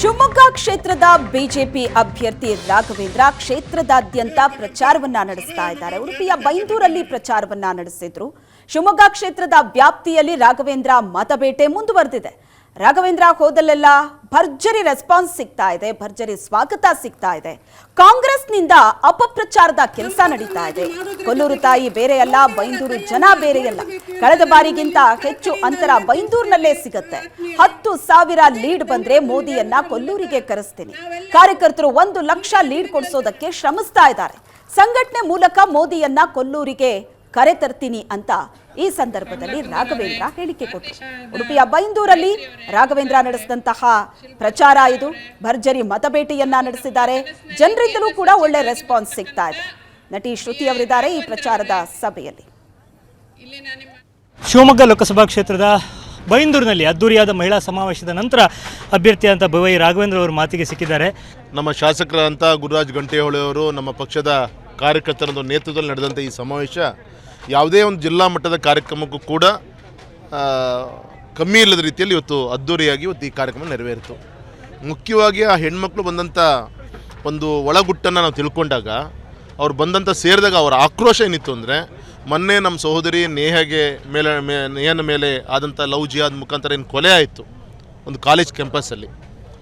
ಶಿವಮೊಗ್ಗ ಕ್ಷೇತ್ರದ ಬಿಜೆಪಿ ಅಭ್ಯರ್ಥಿ ರಾಘವೇಂದ್ರ ಕ್ಷೇತ್ರದಾದ್ಯಂತ ಪ್ರಚಾರವನ್ನ ನಡೆಸ್ತಾ ಇದ್ದಾರೆ. ಉಡುಪಿಯ ಬೈಂದೂರಲ್ಲಿ ಪ್ರಚಾರವನ್ನ ನಡೆಸಿದ್ರು. ಶಿವಮೊಗ್ಗ ಕ್ಷೇತ್ರದ ವ್ಯಾಪ್ತಿಯಲ್ಲಿ ರಾಘವೇಂದ್ರ ಮತಬೇಟೆ ಮುಂದುವರೆದಿದೆ. ರಾಘವೇಂದ್ರ ಹೋದಲ್ಲೆಲ್ಲ ಭರ್ಜರಿ ರೆಸ್ಪಾನ್ಸ್ ಸಿಗ್ತಾ ಇದೆ, ಭರ್ಜರಿ ಸ್ವಾಗತ ಸಿಗ್ತಾ ಇದೆ. ಕಾಂಗ್ರೆಸ್ನಿಂದ ಅಪಪ್ರಚಾರದ ಕೆಲಸ ನಡೀತಾ ಇದೆ. ಕೊಲ್ಲೂರು ತಾಯಿ ಬೇರೆಯಲ್ಲ, ಬೈಂದೂರು ಜನ ಬೇರೆಯಲ್ಲ. ಕಳೆದ ಬಾರಿಗಿಂತ ಹೆಚ್ಚು ಅಂತರ ಬೈಂದೂರಿನಲ್ಲೇ ಸಿಗತ್ತೆ. ಹತ್ತು ಸಾವಿರ ಲೀಡ್ ಬಂದ್ರೆ ಮೋದಿಯನ್ನ ಕೊಲ್ಲೂರಿಗೆ ಕರೆಸ್ತೀನಿ. ಕಾರ್ಯಕರ್ತರು ಒಂದು ಲಕ್ಷ ಲೀಡ್ ಕೊಡಿಸೋದಕ್ಕೆ ಶ್ರಮಿಸ್ತಾ ಇದ್ದಾರೆ. ಸಂಘಟನೆ ಮೂಲಕ ಮೋದಿಯನ್ನ ಕೊಲ್ಲೂರಿಗೆ ಕರೆತರ್ತೀನಿ ಅಂತ ಈ ಸಂದರ್ಭದಲ್ಲಿ ರಾಘವೇಂದ್ರ ಹೇಳಿಕೆ ಕೊಟ್ಟರು. ಉಡುಪಿಯ ಬೈಂದೂರಲ್ಲಿ ರಾಘವೇಂದ್ರ ನಡೆಸಿದಂತಹ ಪ್ರಚಾರ ಇದು. ಭರ್ಜರಿ ಮತಬೇಟೆಯನ್ನ ನಡೆಸಿದ್ದಾರೆ. ಜನರಿಂದಲೂ ಕೂಡ ಒಳ್ಳೆ ರೆಸ್ಪಾನ್ಸ್ ಸಿಗ್ತಾ ಇದೆ. ನಟಿ ಶ್ರುತಿ ಅವರಿದ್ದಾರೆ ಈ ಪ್ರಚಾರದ ಸಭೆಯಲ್ಲಿ. ಶಿವಮೊಗ್ಗ ಲೋಕಸಭಾ ಕ್ಷೇತ್ರದ ಬೈಂದೂರಿನಲ್ಲಿ ಅದ್ದೂರಿಯಾದ ಮಹಿಳಾ ಸಮಾವೇಶದ ನಂತರ ಅಭ್ಯರ್ಥಿಯಾದಂಥ ಬವೈ ರಾಘವೇಂದ್ರ ಅವರು ಮಾತಿಗೆ ಸಿಕ್ಕಿದ್ದಾರೆ. ನಮ್ಮ ಶಾಸಕರಂತ ಗುರುರಾಜ್ ಗಂಟೆಹೊಳೆಯವರು ನಮ್ಮ ಪಕ್ಷದ ಕಾರ್ಯಕರ್ತರ ನೇತೃತ್ವದಲ್ಲಿ ನಡೆದಂಥ ಈ ಸಮಾವೇಶ ಯಾವುದೇ ಒಂದು ಜಿಲ್ಲಾ ಮಟ್ಟದ ಕಾರ್ಯಕ್ರಮಕ್ಕೂ ಕೂಡ ಕಮ್ಮಿ ಇಲ್ಲದ ರೀತಿಯಲ್ಲಿ ಇವತ್ತು ಅದ್ದೂರಿಯಾಗಿ ಇವತ್ತು ಈ ಕಾರ್ಯಕ್ರಮ ನೆರವೇರಿತು. ಮುಖ್ಯವಾಗಿ ಆ ಹೆಣ್ಮಕ್ಳು ಬಂದಂಥ ಒಂದು ಒಳಗುಟ್ಟನ್ನು ನಾವು ತಿಳ್ಕೊಂಡಾಗ, ಅವ್ರು ಬಂದಂಥ ಸೇರಿದಾಗ ಅವರ ಆಕ್ರೋಶ ಏನಿತ್ತು ಅಂದರೆ, ಮೊನ್ನೆ ನಮ್ಮ ಸಹೋದರಿ ನೇಹಗೆ ಮೇಲೆ ನೇಹನ ಮೇಲೆ ಆದಂಥ ಲವ್ ಜಿಯಾದ ಮುಖಾಂತರ ಏನು ಕೊಲೆ ಆಯಿತು ಒಂದು ಕಾಲೇಜ್ ಕ್ಯಾಂಪಸ್ಸಲ್ಲಿ.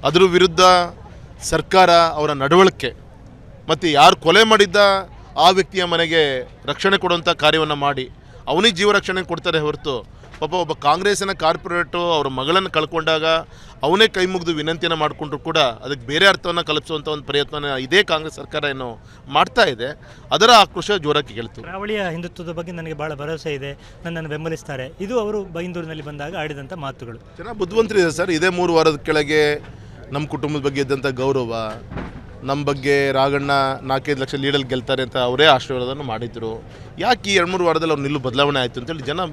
ಅದ್ರ ವಿರುದ್ಧ ಸರ್ಕಾರ ಅವರ ನಡವಳಿಕೆ ಮತ್ತು ಯಾರು ಕೊಲೆ ಮಾಡಿದ್ದ ಆ ವ್ಯಕ್ತಿಯ ಮನೆಗೆ ರಕ್ಷಣೆ ಕೊಡುವಂಥ ಕಾರ್ಯವನ್ನು ಮಾಡಿ ಅವನಿಗೆ ಜೀವ ರಕ್ಷಣೆ ಕೊಡ್ತಾರೆ ಹೊರತು ಪಾಪ ಒಬ್ಬ ಕಾಂಗ್ರೆಸ್ಸಿನ ಕಾರ್ಪೊರೇಟು ಅವ್ರ ಮಗಳನ್ನು ಕಳ್ಕೊಂಡಾಗ ಅವನೇ ಕೈ ಮುಗಿದು ವಿನಂತಿಯನ್ನು ಮಾಡಿಕೊಂಡ್ರು ಕೂಡ ಅದಕ್ಕೆ ಬೇರೆ ಅರ್ಥವನ್ನು ಕಲ್ಪಿಸುವಂಥ ಒಂದು ಪ್ರಯತ್ನ ಇದೇ ಕಾಂಗ್ರೆಸ್ ಸರ್ಕಾರ ಏನು ಮಾಡ್ತಾ ಇದೆ. ಅದರ ಆಕ್ರೋಶ ಜೋರಾಗಿ ಗೆಲ್ತು ಕರಾವಳಿಯ ಹಿಂದುತ್ವದ ಬಗ್ಗೆ ನನಗೆ ಭಾಳ ಭರವಸೆ ಇದೆ ನನ್ನನ್ನು ಬೆಂಬಲಿಸ್ತಾರೆ. ಇದು ಅವರು ಬೈಂದೂರಿನಲ್ಲಿ ಬಂದಾಗ ಆಡಿದಂಥ ಮಾತುಗಳು. ಜನ ಬುದ್ಧಿವಂತರಿದೆ ಸರ್. ಇದೇ ಮೂರು ವಾರದ ಕೆಳಗೆ ನಮ್ಮ ಕುಟುಂಬದ ಬಗ್ಗೆ ಇದ್ದಂಥ ಗೌರವ ನಮ್ಮ ಬಗ್ಗೆ ರಾಘಣ್ಣ ನಾಲ್ಕೈದು ಲಕ್ಷ ಲೀಡಲ್ಲಿ ಗೆಲ್ತಾರೆ ಅಂತ ಅವರೇ ಆಶೀರ್ವಾದವನ್ನು ಮಾಡಿದ್ರು. ಯಾಕೆ ಈ ಎರಡು ಮೂರು ವಾರದಲ್ಲಿ ಅವ್ರು ನಿಲ್ಲು ಬದಲಾವಣೆ ಆಯಿತು ಅಂತೇಳಿ ಜನ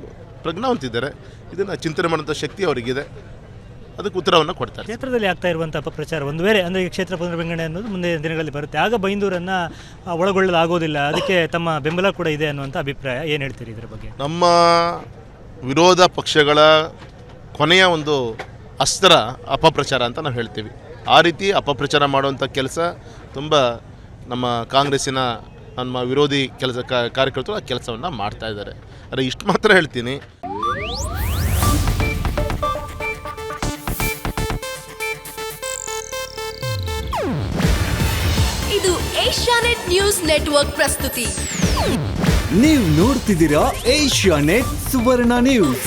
ಪ್ರಜ್ಞಾವಂತಿದ್ದಾರೆ. ಇದನ್ನು ಚಿಂತನೆ ಮಾಡೋಂಥ ಶಕ್ತಿ ಅವರಿಗಿದೆ. ಅದಕ್ಕೆ ಉತ್ತರವನ್ನು ಕೊಡ್ತಾರೆ. ಕ್ಷೇತ್ರದಲ್ಲಿ ಆಗ್ತಾ ಇರುವಂಥ ಅಪಪ್ರಚಾರ ಒಂದು ವೇಳೆ ಅಂದರೆ ಈ ಕ್ಷೇತ್ರ ಪುನರ್ವಿಂಗಡಣೆ ಅನ್ನೋದು ಮುಂದೆ ದಿನಗಳಲ್ಲಿ ಬರುತ್ತೆ. ಆಗ ಬೈಂದೂರನ್ನು ಒಳಗೊಳ್ಳಲಾಗೋದಿಲ್ಲ. ಅದಕ್ಕೆ ತಮ್ಮ ಬೆಂಬಲ ಕೂಡ ಇದೆ ಅನ್ನುವಂಥ ಅಭಿಪ್ರಾಯ. ಏನು ಹೇಳ್ತೀರಿ ಇದರ ಬಗ್ಗೆ? ನಮ್ಮ ವಿರೋಧ ಪಕ್ಷಗಳ ಕೊನೆಯ ಒಂದು ಅಸ್ತ್ರ ಅಪಪ್ರಚಾರ ಅಂತ ನಾವು ಹೇಳ್ತೀವಿ. ಆ ರೀತಿ ಅಪಪ್ರಚಾರ ಮಾಡುವಂಥ ಕೆಲಸ ತುಂಬ ನಮ್ಮ ಕಾಂಗ್ರೆಸ್ಸಿನ ನಮ್ಮ ವಿರೋಧಿ ಕೆಲಸ ಕಾರ್ಯಕರ್ತರು ಆ ಕೆಲಸವನ್ನು ಮಾಡ್ತಾ ಇದ್ದಾರೆ. ಆದರೆ ಇಷ್ಟು ಮಾತ್ರ ಹೇಳ್ತೀನಿ. ಇದು ಏಷ್ಯಾನೆಟ್ ನ್ಯೂಸ್ ನೆಟ್ವರ್ಕ್ ಪ್ರಸ್ತುತಿ. ನೀವು ನೋಡ್ತಿದ್ದೀರಾ ಏಷ್ಯಾ ನೆಟ್ ಸುವರ್ಣ ನ್ಯೂಸ್.